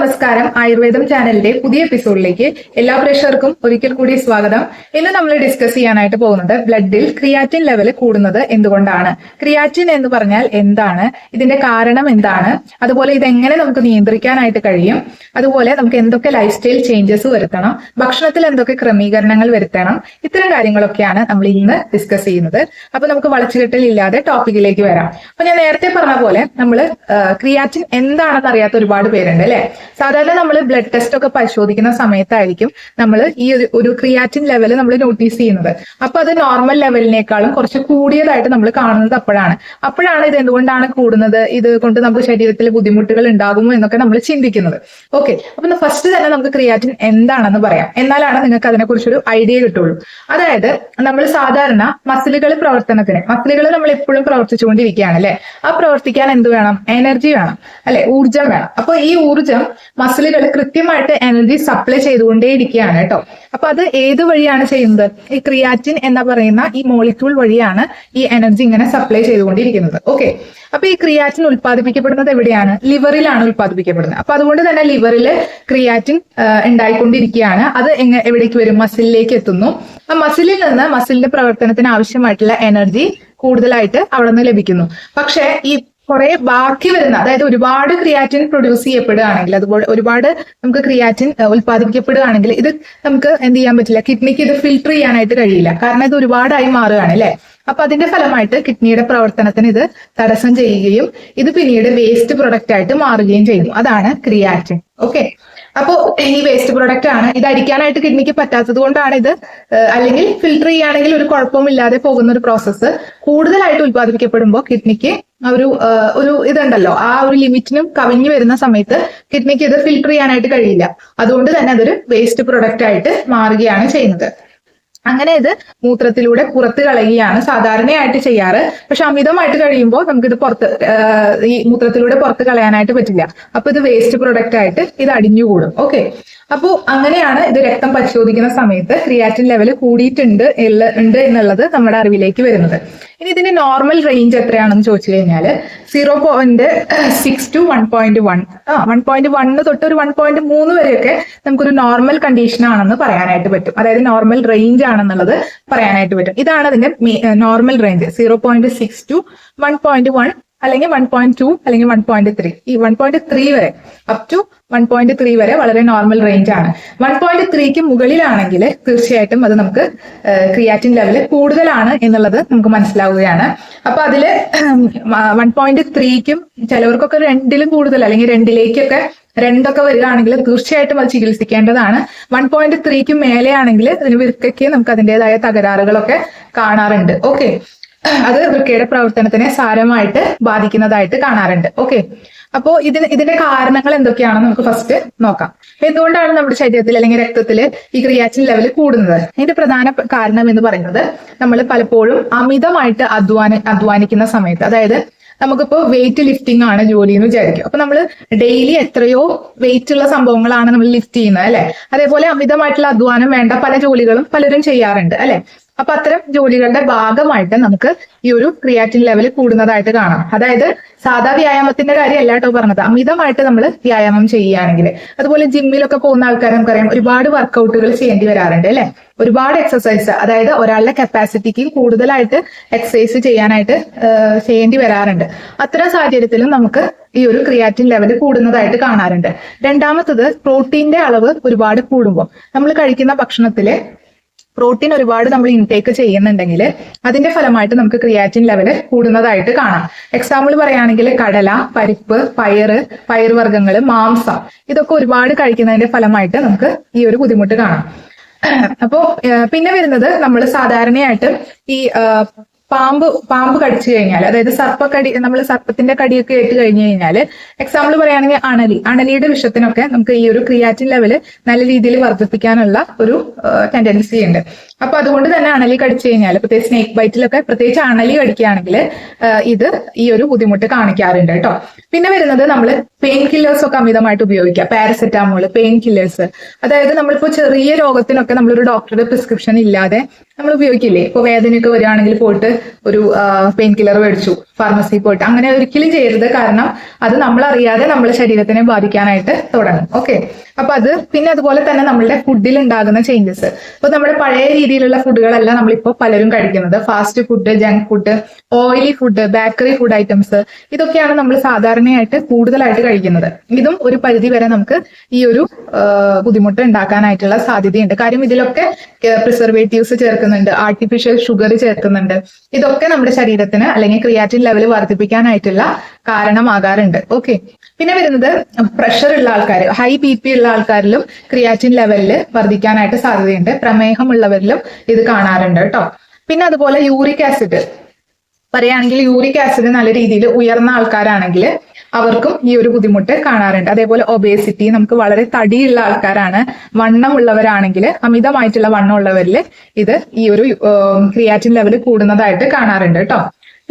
നമസ്കാരം. ആയുർവേദം ചാനലിന്റെ പുതിയ എപ്പിസോഡിലേക്ക് എല്ലാ പ്രേക്ഷകർക്കും ഒരിക്കൽ കൂടി സ്വാഗതം. ഇന്ന് നമ്മൾ ഡിസ്കസ് ചെയ്യാനായിട്ട് പോകുന്നത് ബ്ലഡിൽ ക്രിയാറ്റിൻ ലെവൽ കൂടുന്നത് എന്തുകൊണ്ടാണ്? ക്രിയാറ്റിൻ എന്ന് പറഞ്ഞാൽ എന്താണ്? ഇതിന്റെ കാരണം എന്താണ്? അതുപോലെ ഇതെങ്ങനെ നമുക്ക് നിയന്ത്രിക്കാനായിട്ട് കഴിയും? അതുപോലെ നമുക്ക് എന്തൊക്കെ ലൈഫ് സ്റ്റൈൽ ചേഞ്ചസ് വരുത്തണം? ഭക്ഷണത്തിൽ എന്തൊക്കെ ക്രമീകരണങ്ങൾ വരുത്തണം? ഇത്തരം കാര്യങ്ങളൊക്കെയാണ് നമ്മൾ ഇന്ന് ഡിസ്കസ് ചെയ്യുന്നത്. അപ്പൊ നമുക്ക് വളച്ചുകെട്ടൽ ഇല്ലാതെ ടോപ്പിക്കിലേക്ക് വരാം. അപ്പൊ ഞാൻ നേരത്തെ പറഞ്ഞ പോലെ നമ്മൾ ക്രിയാറ്റിൻ എന്താണെന്ന് അറിയാത്ത ഒരുപാട് പേരുണ്ട് അല്ലെ? സാധാരണ നമ്മൾ ബ്ലഡ് ടെസ്റ്റ് ഒക്കെ പരിശോധിക്കുന്ന സമയത്തായിരിക്കും നമ്മൾ ഈ ഒരു- ക്രിയാറ്റിൻ ലെവൽ നമ്മൾ നോട്ടീസ് ചെയ്യുന്നത്. അപ്പൊ അത് നോർമൽ ലെവലിനേക്കാളും കുറച്ച് കൂടിയതായിട്ട് നമ്മൾ കാണുന്നത് അപ്പോഴാണ്. അപ്പോഴാണ് ഇത് എന്തുകൊണ്ടാണ് കൂടുന്നത്? ഇത് കൊണ്ട് നമുക്ക് ശരീരത്തിൽ ബുദ്ധിമുട്ടുകൾ ഉണ്ടാകുമോ എന്നൊക്കെ നമ്മൾ ചിന്തിക്കുന്നത്. ഓക്കെ അപ്പൊ ഫസ്റ്റ് തന്നെ നമുക്ക് ക്രിയാറ്റിൻ എന്താണെന്ന് പറയാം. എന്നാലാണ് നിങ്ങൾക്ക് അതിനെക്കുറിച്ചൊരു ഐഡിയ കിട്ടുള്ളൂ. അതായത് നമ്മൾ സാധാരണ മസിലുകൾ പ്രവർത്തനത്തിന് മസിലുകൾ നമ്മൾ എപ്പോഴും പ്രവർത്തിച്ചുകൊണ്ടിരിക്കുകയാണ് അല്ലെ? ആ പ്രവർത്തിക്കാൻ എന്ത് വേണം? എനർജി വേണം. അല്ലെ? ഊർജം വേണം. അപ്പൊ ഈ ഊർജം മസിലുകൾ കൃത്യമായിട്ട് എനർജി സപ്ലൈ ചെയ്തുകൊണ്ടേ ഇരിക്കുകയാണ് കേട്ടോ. അപ്പൊ അത് ഏത് വഴിയാണ് ചെയ്യുന്നത്? ഈ ക്രിയാറ്റിൻ എന്ന് പറയുന്ന ഈ മോളിക്യൂൾ വഴിയാണ് ഈ എനർജി ഇങ്ങനെ സപ്ലൈ ചെയ്തുകൊണ്ടിരിക്കുന്നത്. ഓക്കെ അപ്പൊ ഈ ക്രിയാറ്റിൻ ഉത്പാദിപ്പിക്കപ്പെടുന്നത് എവിടെയാണ്? ലിവറിലാണ് ഉത്പാദിപ്പിക്കപ്പെടുന്നത് അപ്പൊ അതുകൊണ്ട് തന്നെ ലിവറിൽ ക്രിയാറ്റിൻ ഉണ്ടായിക്കൊണ്ടിരിക്കുകയാണ്. അത് എങ്ങ എവിടേക്ക് വരും? മസിലിലേക്ക് എത്തുന്നു. ആ മസിലിൽ നിന്ന് മസിലിന്റെ പ്രവർത്തനത്തിന് ആവശ്യമായിട്ടുള്ള എനർജി കൂടുതലായിട്ട് അവിടെ നിന്ന് ലഭിക്കുന്നു. പക്ഷേ ഈ കുറെ ബാക്കി വരുന്ന അതായത് ഒരുപാട് ക്രിയാറ്റിൻ പ്രൊഡ്യൂസ് ചെയ്യപ്പെടുകയാണെങ്കിൽ അതുപോലെ ഒരുപാട് നമുക്ക് ക്രിയാറ്റിൻ ഉത്പാദിപ്പിക്കപ്പെടുകയാണെങ്കിൽ ഇത് നമുക്ക് എന്ത് ചെയ്യാൻ പറ്റില്ല കിഡ്നിക്ക് ഇത് ഫിൽട്ടർ ചെയ്യാനായിട്ട് കഴിയില്ല. കാരണം ഇത് ഒരുപാടായി മാറുകയാണ് അല്ലെ? അപ്പൊ അതിന്റെ ഫലമായിട്ട് കിഡ്നിയുടെ പ്രവർത്തനത്തിന് ഇത് തടസ്സം ചെയ്യുകയും ഇത് പിന്നീട് വേസ്റ്റ് പ്രൊഡക്റ്റ് ആയിട്ട് മാറുകയും ചെയ്യുന്നു. അതാണ് ക്രിയാറ്റിൻ ഓക്കെ അപ്പോ ഈ വേസ്റ്റ് പ്രൊഡക്റ്റ് ആണ്. ഇത് അരിക്കാനായിട്ട് കിഡ്നിക്ക് പറ്റാത്തത് കൊണ്ടാണ് ഇത് അല്ലെങ്കിൽ ഫിൽട്ടർ ചെയ്യുകയാണെങ്കിൽ ഒരു കുഴപ്പവും ഇല്ലാതെ പോകുന്ന ഒരു പ്രോസസ്സ് കൂടുതലായിട്ട് ഉത്പാദിപ്പിക്കപ്പെടുമ്പോൾ കിഡ്നിക്ക് ഒരു ഒരു ഇതുണ്ടല്ലോ. ആ ഒരു ലിമിറ്റിനും കവിഞ്ഞു വരുന്ന സമയത്ത് കിഡ്നിക്ക് ഇത് ഫിൽട്ടർ ചെയ്യാനായിട്ട് കഴിയില്ല. അതുകൊണ്ട് തന്നെ അതൊരു വേസ്റ്റ് പ്രൊഡക്റ്റ് ആയിട്ട് മാറുകയാണ് ചെയ്യുന്നത്. അങ്ങനെ ഇത് മൂത്രത്തിലൂടെ പുറത്ത് കളയുകയാണ് സാധാരണയായിട്ട് ചെയ്യാറ്. പക്ഷെ അമിതമായിട്ട് കഴിയുമ്പോൾ നമുക്കിത് പുറത്ത് ഈ മൂത്രത്തിലൂടെ പുറത്ത് കളയാനായിട്ട് പറ്റില്ല. അപ്പൊ ഇത് വേസ്റ്റ് പ്രൊഡക്റ്റ് ആയിട്ട് ഇത് അടിഞ്ഞുകൂടും. ഓക്കെ? അപ്പോൾ അങ്ങനെയാണ് ഇത് രക്തം പരിശോധിക്കുന്ന സമയത്ത് ക്രിയാറ്റിൻ ലെവൽ കൂടിയിട്ടുണ്ട് ഉണ്ട് എന്നുള്ളത് നമ്മുടെ അറിവിലേക്ക് വരുന്നത്. ഇനി ഇതിന്റെ നോർമൽ റേഞ്ച് എത്രയാണെന്ന് ചോദിച്ചു കഴിഞ്ഞാൽ zero point six two one point one ആ വൺ പോയിന്റ് വണ്ണ് തൊട്ട് ഒരു വൺ പോയിന്റ് മൂന്ന് വരെയൊക്കെ നമുക്കൊരു നോർമൽ കണ്ടീഷൻ ആണെന്ന് പറയാനായിട്ട് പറ്റും. അതായത് നോർമൽ റേഞ്ച് ആണെന്നുള്ളത് പറയാനായിട്ട് പറ്റും. ഇതാണ് അതിന്റെ normal range zero point six two one point one അല്ലെങ്കിൽ വൺ പോയിന്റ് ടു അല്ലെങ്കിൽ വൺ പോയിന്റ് ത്രീ ഈ വൺ പോയിന്റ് ത്രീ വരെ up to one point three വരെ വളരെ നോർമൽ റേഞ്ച് ആണ്. വൺ പോയിന്റ് ത്രീക്ക് മുകളിലാണെങ്കിൽ തീർച്ചയായിട്ടും അത് നമുക്ക് ക്രിയാറ്റിൻ ലെവൽ കൂടുതലാണ് എന്നുള്ളത് നമുക്ക് മനസ്സിലാവുകയാണ്. അപ്പൊ അതിൽ വൺ പോയിന്റ് ത്രീക്കും ചിലവർക്കൊക്കെ രണ്ടിലും കൂടുതൽ അല്ലെങ്കിൽ രണ്ടിലേക്കൊക്കെ രണ്ടൊക്കെ വരികയാണെങ്കിൽ തീർച്ചയായിട്ടും അത് ചികിത്സിക്കേണ്ടതാണ്. വൺ പോയിന്റ് ത്രീക്ക് മേലെയാണെങ്കിൽ അതിന് വിൽക്കയ്ക്ക് നമുക്ക് അതിന്റെതായ തകരാറുകളൊക്കെ കാണാറുണ്ട്. ഓക്കെ അത് വൃക്കയുടെ പ്രവർത്തനത്തിനെ സാരമായിട്ട് ബാധിക്കുന്നതായിട്ട് കാണാറുണ്ട്. ഓക്കെ അപ്പോ ഇതിന് ഇതിന്റെ കാരണങ്ങൾ എന്തൊക്കെയാണെന്ന് നമുക്ക് ഫസ്റ്റ് നോക്കാം. എന്തുകൊണ്ടാണ് നമ്മുടെ ശരീരത്തിൽ അല്ലെങ്കിൽ രക്തത്തിൽ ഈ ക്രിയാറ്റിൻ ലെവൽ കൂടുന്നത്? ഇതിന്റെ പ്രധാന കാരണം എന്ന് പറയുന്നത് നമ്മൾ പലപ്പോഴും അമിതമായിട്ട് അധ്വാന അധ്വാനിക്കുന്ന സമയത്ത് അതായത് നമുക്കിപ്പോ വെയിറ്റ് ലിഫ്റ്റിംഗ് ആണ് ജോലി എന്ന് വിചാരിക്കും. അപ്പൊ നമ്മൾ ഡെയിലി എത്രയോ വെയിറ്റ് ഉള്ള സംഭവങ്ങളാണ് നമ്മൾ ലിഫ്റ്റ് ചെയ്യുന്നത് അല്ലെ? അതേപോലെ അമിതമായിട്ടുള്ള അധ്വാനം വേണ്ട പല ജോലികളും പലരും ചെയ്യാറുണ്ട് അല്ലെ? അപ്പൊ അത്തരം ജോലികളുടെ ഭാഗമായിട്ട് നമുക്ക് ഈ ഒരു ക്രിയാറ്റിൻ ലെവൽ കൂടുന്നതായിട്ട് കാണാം. അതായത് സാധാ വ്യായാമത്തിന്റെ കാര്യമല്ല കേട്ടോ പറഞ്ഞത്. അമിതമായിട്ട് നമ്മൾ വ്യായാമം ചെയ്യുകയാണെങ്കിൽ. അതുപോലെ ജിമ്മിലൊക്കെ പോകുന്ന ആൾക്കാർ നമുക്കറിയാം ഒരുപാട് വർക്കൗട്ടുകൾ ചെയ്യേണ്ടി വരാറുണ്ട് അല്ലെ? ഒരുപാട് എക്സസൈസ് അതായത് ഒരാളുടെ കപ്പാസിറ്റിക്ക് കൂടുതലായിട്ട് എക്സസൈസ് ചെയ്യാനായിട്ട് ചെയ്യേണ്ടി വരാറുണ്ട്. അത്തരം സാഹചര്യത്തിലും നമുക്ക് ഈ ഒരു ക്രിയാറ്റിൻ ലെവൽ കൂടുന്നതായിട്ട് കാണാറുണ്ട്. രണ്ടാമത്തത് പ്രോട്ടീന്റെ അളവ് ഒരുപാട് കൂടുമ്പോൾ. നമ്മൾ കഴിക്കുന്ന ഭക്ഷണത്തിൽ പ്രോട്ടീൻ ഒരുപാട് നമ്മൾ ഇൻടേക്ക് ചെയ്യുന്നുണ്ടെങ്കിൽ അതിന്റെ ഫലമായിട്ട് നമുക്ക് ക്രിയാറ്റിൻ ലെവൽ കൂടുന്നതായിട്ട് കാണാം. എക്സാമ്പിൾ പറയുകയാണെങ്കിൽ കടല പരിപ്പ് പയറ് പയറുവർഗങ്ങൾ മാംസം ഇതൊക്കെ ഒരുപാട് കഴിക്കുന്നതിന്റെ ഫലമായിട്ട് നമുക്ക് ഈ ഒരു ബുദ്ധിമുട്ട് കാണാം. അപ്പോ പിന്നെ വരുന്നത് നമ്മൾ സാധാരണയായിട്ട് ഈ പാമ്പ് പാമ്പ് കടിച്ചു കഴിഞ്ഞാൽ അതായത് സർപ്പക്കടി നമ്മൾ സർപ്പത്തിന്റെ കടിയൊക്കെ ഏറ്റു കഴിഞ്ഞു കഴിഞ്ഞാൽ എക്സാമ്പിൾ പറയുകയാണെങ്കിൽ അണലി. അണലിയുടെ വിഷത്തിനൊക്കെ നമുക്ക് ഈ ഒരു ക്രിയാറ്റിൻ ലെവൽ നല്ല രീതിയിൽ വർദ്ധിപ്പിക്കാനുള്ള ഒരു ടെൻഡൻസി ഉണ്ട്. അപ്പൊ അതുകൊണ്ട് തന്നെ അണലി കടിച്ചു കഴിഞ്ഞാൽ പ്രത്യേകിച്ച് സ്നേക്ക് ബൈറ്റിലൊക്കെ പ്രത്യേകിച്ച് അണലി കടിക്കുകയാണെങ്കിൽ ഇത് ഈ ഒരു ബുദ്ധിമുട്ട് കാണിക്കാറുണ്ട് കേട്ടോ. പിന്നെ വരുന്നത് നമ്മൾ പെയിൻ കില്ലേഴ്സ് ഒക്കെ അമിതമായിട്ട് ഉപയോഗിക്കുക. പാരസെറ്റാമോൾ പെയിൻ കില്ലേഴ്സ് അതായത് നമ്മളിപ്പോ ചെറിയ രോഗത്തിനൊക്കെ നമ്മളൊരു ഡോക്ടറുടെ പ്രിസ്ക്രിപ്ഷൻ ഇല്ലാതെ നമ്മൾ ഉപയോഗിക്കില്ലേ? ഇപ്പൊ വേദനയൊക്കെ വരികയാണെങ്കിൽ പോയിട്ട് ഒരു പെയിൻ കില്ലർ മേടിച്ചു. ഫാർമസി പോയിട്ട്. അങ്ങനെ ഒരിക്കലും ചെയ്യരുത്. കാരണം അത് നമ്മൾ അറിയാതെ നമ്മുടെ ശരീരത്തിനെ ബാധിക്കാനായിട്ട് തുടങ്ങും. ഓക്കെ അപ്പൊ അത് പിന്നെ അതുപോലെ തന്നെ നമ്മളുടെ ഫുഡിൽ ഉണ്ടാകുന്ന ചേഞ്ചസ് ഇപ്പൊ നമ്മുടെ പഴയ രീതിയിലുള്ള ഫുഡുകളല്ല നമ്മളിപ്പോ പലരും കഴിക്കുന്നത്. Fast food junk food oily food bakery food items ഇതൊക്കെയാണ് നമ്മൾ സാധാരണയായിട്ട് കൂടുതലായിട്ട് കഴിക്കുന്നത്. ഇതും ഒരു പരിധി വരെ നമുക്ക് ഈ ഒരു ബുദ്ധിമുട്ട് ഉണ്ടാക്കാനായിട്ടുള്ള സാധ്യതയുണ്ട്. കാര്യം ഇതിലൊക്കെ പ്രിസർവേറ്റീവ്സ് ചേർക്കുന്നുണ്ട് ആർട്ടിഫിഷ്യൽ ഷുഗർ ചേർക്കുന്നുണ്ട്. ഇതൊക്കെ നമ്മുടെ ശരീരത്തിന് അല്ലെങ്കിൽ ക്രിയാറ്റിൻ ലെവൽ വർദ്ധിപ്പിക്കാനായിട്ടുള്ള കാരണമാകാറുണ്ട് ഓക്കെ പിന്നെ വരുന്നത് പ്രഷർ ഉള്ള ആൾക്കാർ ഹൈ ബി പി ഉള്ള ആൾക്കാരിലും ക്രിയാറ്റിൻ ലെവലിൽ വർദ്ധിക്കാനായിട്ട് സാധ്യതയുണ്ട്. പ്രമേഹമുള്ളവരിലും ഇത് കാണാറുണ്ട് കേട്ടോ പിന്നെ അതുപോലെ യൂറിക് ആസിഡ് പറയുകയാണെങ്കിൽ യൂറിക് ആസിഡ് നല്ല രീതിയിൽ ഉയർന്ന ആൾക്കാരാണെങ്കിൽ അവർക്കും ഈ ഒരു ബുദ്ധിമുട്ട് കാണാറുണ്ട്. അതേപോലെ ഒബേസിറ്റി നമുക്ക് വളരെ തടിയുള്ള ആൾക്കാരാണ് വണ്ണമുള്ളവരാണെങ്കിൽ അമിതമായിട്ടുള്ള വണ്ണമുള്ളവരിൽ ഇത് ഈ ഒരു ക്രിയാറ്റിൻ ലെവൽ കൂടുന്നതായിട്ട് കാണാറുണ്ട് കേട്ടോ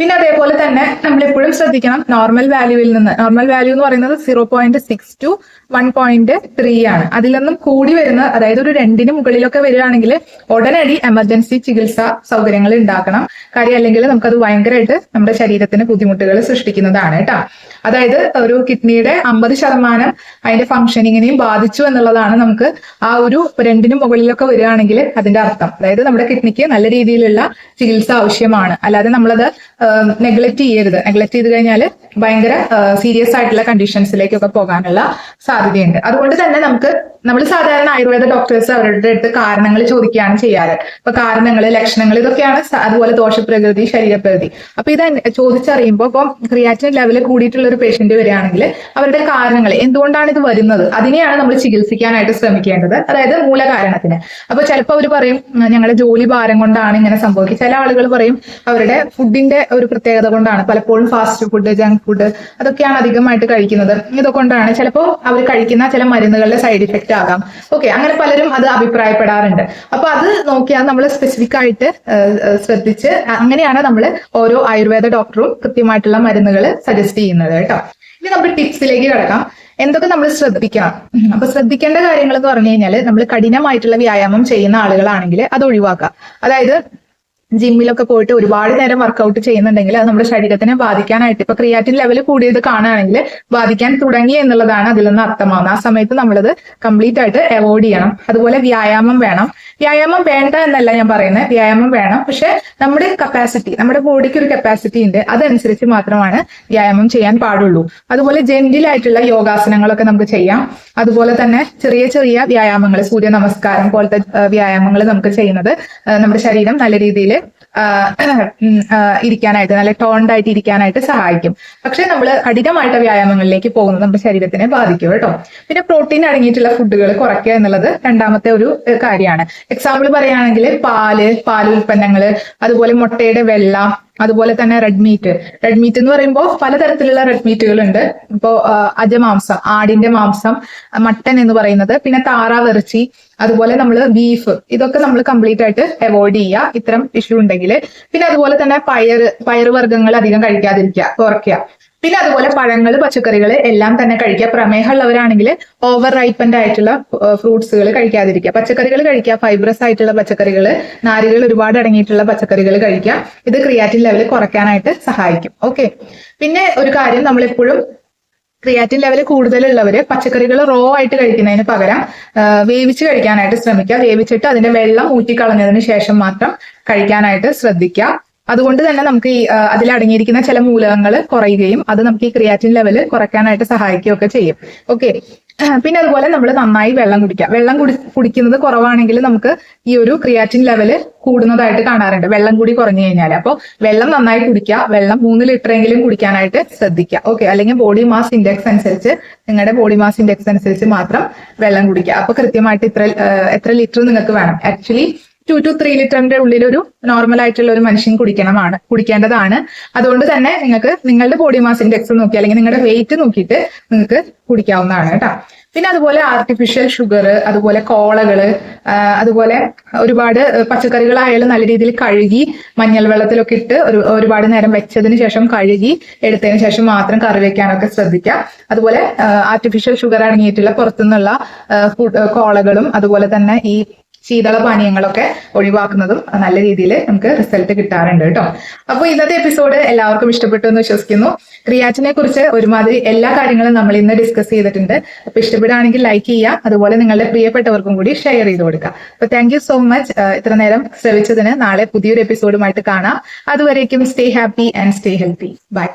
പിന്നെ അതേപോലെ തന്നെ നമ്മൾ എപ്പോഴും ശ്രദ്ധിക്കണം നോർമൽ വാല്യൂവിൽ നിന്ന്. നോർമൽ വാല്യൂ എന്ന് പറയുന്നത് zero point six two one point three ആണ്. അതിൽ നിന്നും കൂടി വരുന്ന അതായത് ഒരു രണ്ടിന് മുകളിലൊക്കെ വരികയാണെങ്കിൽ ഉടനടി എമർജൻസി ചികിത്സ സൗകര്യങ്ങൾ ഉണ്ടാക്കണം. കാര്യം അല്ലെങ്കിൽ നമുക്കത് ഭയങ്കരമായിട്ട് നമ്മുടെ ശരീരത്തിന് ബുദ്ധിമുട്ടുകൾ സൃഷ്ടിക്കുന്നതാണ് കേട്ടോ. അതായത് ഒരു കിഡ്നിയുടെ അമ്പത് ശതമാനം അതിന്റെ ഫംഗ്ഷനിങ്ങിനെയും ബാധിച്ചു എന്നുള്ളതാണ് നമുക്ക് ആ ഒരു രണ്ടിന് മുകളിലൊക്കെ വരികയാണെങ്കിൽ അതിന്റെ അർത്ഥം. അതായത് നമ്മുടെ കിഡ്നിക്ക് നല്ല രീതിയിലുള്ള ചികിത്സ ആവശ്യമാണ്. അല്ലാതെ നമ്മളത് നെഗ്ലക്ട് ചെയ്യരുത്. നെഗ്ലക്ട് ചെയ്ത് കഴിഞ്ഞാൽ ഭയങ്കര സീരിയസ് ആയിട്ടുള്ള കണ്ടീഷൻസിലേക്കൊക്കെ പോകാനുള്ള സാധ്യതയുണ്ട്. അതുകൊണ്ട് തന്നെ നമുക്ക് നമ്മൾ സാധാരണ ആയുർവേദ ഡോക്ടേഴ്സ് അവരുടെ അടുത്ത് കാരണങ്ങൾ ചോദിക്കുകയാണ് ചെയ്യാറ്. അപ്പൊ കാരണങ്ങൾ ലക്ഷണങ്ങൾ ഇതൊക്കെയാണ് അതുപോലെ ദോഷപ്രകൃതി ശരീരപ്രകൃതി. അപ്പൊ ഇത് ചോദിച്ചറിയുമ്പോൾ ഇപ്പം ക്രിയാറ്റിൻ ലെവൽ കൂടിയിട്ടുള്ള ഒരു പേഷ്യന്റ് വരികയാണെങ്കിൽ അവരുടെ കാരണങ്ങൾ എന്തുകൊണ്ടാണ് ഇത് വരുന്നത്? അതിനെയാണ് നമ്മൾ ചികിത്സിക്കാനായിട്ട് ശ്രമിക്കേണ്ടത്. അതായത് മൂലകാരണത്തിന് അപ്പൊ ചിലപ്പോൾ അവർ പറയും ഞങ്ങളുടെ ജോലി ഭാരം കൊണ്ടാണ് ഇങ്ങനെ സംഭവിക്കുക. ചില ആളുകൾ പറയും അവരുടെ ഫുഡിന്റെ ഒരു പ്രത്യേകത കൊണ്ടാണ് പലപ്പോഴും ഫാസ്റ്റ് ഫുഡ് ജങ്ക് ഫുഡ് അതൊക്കെയാണ് അധികമായിട്ട് കഴിക്കുന്നത്. ഇതൊക്കൊണ്ടാണ് ചിലപ്പോൾ അവർ കഴിക്കുന്ന ചില മരുന്നുകളുടെ സൈഡ് ഇഫക്റ്റ് ആകാം. ഓക്കെ അങ്ങനെ പലരും അത് അഭിപ്രായപ്പെടാറുണ്ട്. അപ്പൊ അത് നോക്കിയാൽ നമ്മൾ സ്പെസിഫിക് ആയിട്ട് ശ്രദ്ധിച്ച് അങ്ങനെയാണ് നമ്മൾ ഓരോ ആയുർവേദ ഡോക്ടറും കൃത്യമായിട്ടുള്ള മരുന്നുകൾ സജസ്റ്റ് ചെയ്യുന്നത് കേട്ടോ. ഇനി നമ്മൾ ടിപ്സിലേക്ക് കിടക്കാം. എന്തൊക്കെ നമ്മൾ ശ്രദ്ധിക്കണം. അപ്പൊ ശ്രദ്ധിക്കേണ്ട കാര്യങ്ങൾ എന്ന് പറഞ്ഞു കഴിഞ്ഞാൽ നമ്മൾ കഠിനമായിട്ടുള്ള വ്യായാമം ചെയ്യുന്ന ആളുകളാണെങ്കിൽ അത് ഒഴിവാക്കുക. അതായത് ജിമ്മിലൊക്കെ പോയിട്ട് ഒരുപാട് നേരം വർക്കൗട്ട് ചെയ്യുന്നുണ്ടെങ്കിൽ അത് നമ്മുടെ ശരീരത്തിനെ ബാധിക്കാനായിട്ട് ഇപ്പൊ ക്രിയാറ്റിൻ ലെവൽ കൂടിയത് കാണുകയാണെങ്കിൽ ബാധിക്കാൻ തുടങ്ങി എന്നുള്ളതാണ് അതിൽ നിന്ന് അർത്ഥമാവുന്നത്. ആ സമയത്ത് നമ്മളത് കംപ്ലീറ്റ് ആയിട്ട് അവോയ്ഡ് ചെയ്യണം. അതുപോലെ വ്യായാമം വേണം. വ്യായാമം വേണ്ട എന്നല്ല ഞാൻ പറയുന്നത് വ്യായാമം വേണം. പക്ഷെ നമ്മുടെ കപ്പാസിറ്റി നമ്മുടെ ബോഡിക്ക് ഒരു കപ്പാസിറ്റി ഉണ്ട്. അതനുസരിച്ച് മാത്രമാണ് വ്യായാമം ചെയ്യാൻ പാടുള്ളൂ. അതുപോലെ ജെന്റിലായിട്ടുള്ള യോഗാസനങ്ങളൊക്കെ നമുക്ക് ചെയ്യാം. അതുപോലെ തന്നെ ചെറിയ ചെറിയ വ്യായാമങ്ങൾ സൂര്യ നമസ്കാരം പോലത്തെ വ്യായാമങ്ങൾ നമുക്ക് ചെയ്യുന്നത് നമ്മുടെ ശരീരം നല്ല രീതിയിൽ ഇരിക്കാനായിട്ട് നല്ല ടോൺഡ് ആയിട്ട് ഇരിക്കാനായിട്ട് സഹായിക്കും. പക്ഷെ നമ്മൾ കഠിനമായിട്ട് വ്യായാമങ്ങളിലേക്ക് പോകുന്നത് നമ്മുടെ ശരീരത്തിനെ ബാധിക്കും കേട്ടോ. പിന്നെ പ്രോട്ടീൻ അടങ്ങിയിട്ടുള്ള ഫുഡുകൾ കുറയ്ക്കുക എന്നുള്ളത് രണ്ടാമത്തെ ഒരു കാര്യമാണ്. എക്സാമ്പിൾ പറയുകയാണെങ്കിൽ പാൽ പാൽ ഉൽപ്പന്നങ്ങൾ അതുപോലെ മുട്ടയുടെ വെള്ള അതുപോലെ തന്നെ റെഡ് മീറ്റ് റെഡ് മീറ്റ് എന്ന് പറയുമ്പോൾ പലതരത്തിലുള്ള റെഡ് മീറ്റുകൾ ഉണ്ട് ഇപ്പോൾ അജമാംസം ആടിന്റെ മാംസം മട്ടൻ എന്ന് പറയുന്നത്. പിന്നെ താറാവ് ഇറച്ചി അതുപോലെ നമ്മൾ ബീഫ് ഇതൊക്കെ നമ്മൾ കംപ്ലീറ്റ് ആയിട്ട് അവോയ്ഡ് ചെയ്യുക ഇത്തരം ഇഷ്യൂ ഉണ്ടെങ്കിൽ പിന്നെ അതുപോലെ തന്നെ പയർ പയറുവർഗങ്ങൾ അധികം കഴിക്കാതിരിക്കുക കുറയ്ക്കുക. പിന്നെ അതുപോലെ പഴങ്ങൾ പച്ചക്കറികൾ എല്ലാം തന്നെ കഴിക്കുക. പ്രമേഹമുള്ളവരാണെങ്കിൽ ഓവർ റൈപ്പൻഡ് ആയിട്ടുള്ള ഫ്രൂട്ട്സുകൾ കഴിക്കാതിരിക്കുക. പച്ചക്കറികൾ കഴിക്കുക. ഫൈബ്രസ് ആയിട്ടുള്ള പച്ചക്കറികൾ നാരുകൾ ഒരുപാട് അടങ്ങിയിട്ടുള്ള പച്ചക്കറികൾ കഴിക്കുക. ഇത് ക്രിയാറ്റിൻ ലെവൽ കുറയ്ക്കാനായിട്ട് സഹായിക്കും. ഓക്കെ പിന്നെ ഒരു കാര്യം നമ്മൾ എപ്പോഴും ക്രിയാറ്റിൻ ലെവൽ കൂടുതലുള്ളവര് പച്ചക്കറികൾ റോ ആയിട്ട് കഴിക്കുന്നതിന് പകരം വേവിച്ച് കഴിക്കാനായിട്ട് ശ്രമിക്കുക. വേവിച്ചിട്ട് അതിന്റെ വെള്ളം ഊറ്റിക്കളഞ്ഞതിന് ശേഷം മാത്രം കഴിക്കാനായിട്ട് ശ്രദ്ധിക്കുക. അതുകൊണ്ട് തന്നെ നമുക്ക് ഈ അതിൽ അടങ്ങിയിരിക്കുന്ന ചില മൂലകങ്ങൾ കുറയുകയും അത് നമുക്ക് ഈ ക്രിയാറ്റിൻ ലെവൽ കുറയ്ക്കാനായിട്ട് സഹായിക്കുകയൊക്കെ ചെയ്യും. ഓക്കെ പിന്നെ അതുപോലെ നമ്മൾ നന്നായി വെള്ളം കുടിക്കുക. വെള്ളം കുടി കുടിക്കുന്നത് കുറവാണെങ്കിൽ നമുക്ക് ഈ ഒരു ക്രിയാറ്റിൻ ലെവൽ കൂടുന്നതായിട്ട് കാണാറുണ്ട്. വെള്ളം കൂടി കുറഞ്ഞു കഴിഞ്ഞാൽ അപ്പോൾ വെള്ളം നന്നായി കുടിക്കുക. വെള്ളം മൂന്ന് ലിറ്റർ എങ്കിലും കുടിക്കാനായിട്ട് ശ്രദ്ധിക്കുക. ഓക്കെ അല്ലെങ്കിൽ ബോഡി മാസ് ഇൻഡെക്സ് അനുസരിച്ച് നിങ്ങളുടെ ബോഡി മാസ് ഇൻഡെക്സ് അനുസരിച്ച് മാത്രം വെള്ളം കുടിക്കുക. അപ്പൊ കൃത്യമായിട്ട് ഇത്ര എത്ര ലിറ്റർ നിങ്ങൾക്ക് വേണം. ആക്ച്വലി ടു ടു ത്രീ ലിറ്ററിന്റെ ഉള്ളിൽ ഒരു നോർമൽ ആയിട്ടുള്ള ഒരു മനുഷ്യൻ കുടിക്കണമാണ് കുടിക്കേണ്ടതാണ്. അതുകൊണ്ട് തന്നെ നിങ്ങൾക്ക് നിങ്ങളുടെ ബോഡി മാസ് ഇൻഡെക്സ് നോക്കി അല്ലെങ്കിൽ നിങ്ങളുടെ വെയിറ്റ് നോക്കിയിട്ട് നിങ്ങൾക്ക് കുടിക്കാവുന്നതാണ് കേട്ടോ. പിന്നെ അതുപോലെ ആർട്ടിഫിഷ്യൽ ഷുഗർ അതുപോലെ കോളകൾ അതുപോലെ ഒരുപാട് പച്ചക്കറികളായാലും നല്ല രീതിയിൽ കഴുകി മഞ്ഞൾ വെള്ളത്തിലൊക്കെ ഇട്ട് ഒരു ഒരുപാട് നേരം വെച്ചതിന് ശേഷം കഴുകി എടുത്തതിന് ശേഷം മാത്രം കറി വെക്കാനൊക്കെ ശ്രദ്ധിക്കുക. അതുപോലെ ആർട്ടിഫിഷ്യൽ ഷുഗർ അടങ്ങിയിട്ടുള്ള പുറത്തുനിന്നുള്ള കോളകളും അതുപോലെ തന്നെ ഈ ശീതള പാനീയങ്ങളൊക്കെ ഒഴിവാക്കുന്നതും നല്ല രീതിയിൽ നമുക്ക് റിസൾട്ട് കിട്ടാറുണ്ട് കേട്ടോ. അപ്പോൾ ഇന്നത്തെ എപ്പിസോഡ് എല്ലാവർക്കും ഇഷ്ടപ്പെട്ടു എന്ന് വിശ്വസിക്കുന്നു. ക്രിയാറ്റിനെ കുറിച്ച് ഒരുമാതിരി എല്ലാ കാര്യങ്ങളും നമ്മൾ ഇന്ന് ഡിസ്കസ് ചെയ്തിട്ടുണ്ട്. അപ്പൊ ഇഷ്ടപ്പെടുകയാണെങ്കിൽ ലൈക്ക് ചെയ്യുക. അതുപോലെ നിങ്ങളുടെ പ്രിയപ്പെട്ടവർക്കും കൂടി ഷെയർ ചെയ്ത് കൊടുക്കുക. അപ്പൊ താങ്ക് സോ മച്ച് ഇത്ര നേരം ശ്രമിച്ചതിന് നാളെ പുതിയൊരു എപ്പിസോഡുമായിട്ട് കാണാം. അതുവരേക്കും stay happy and stay healthy bye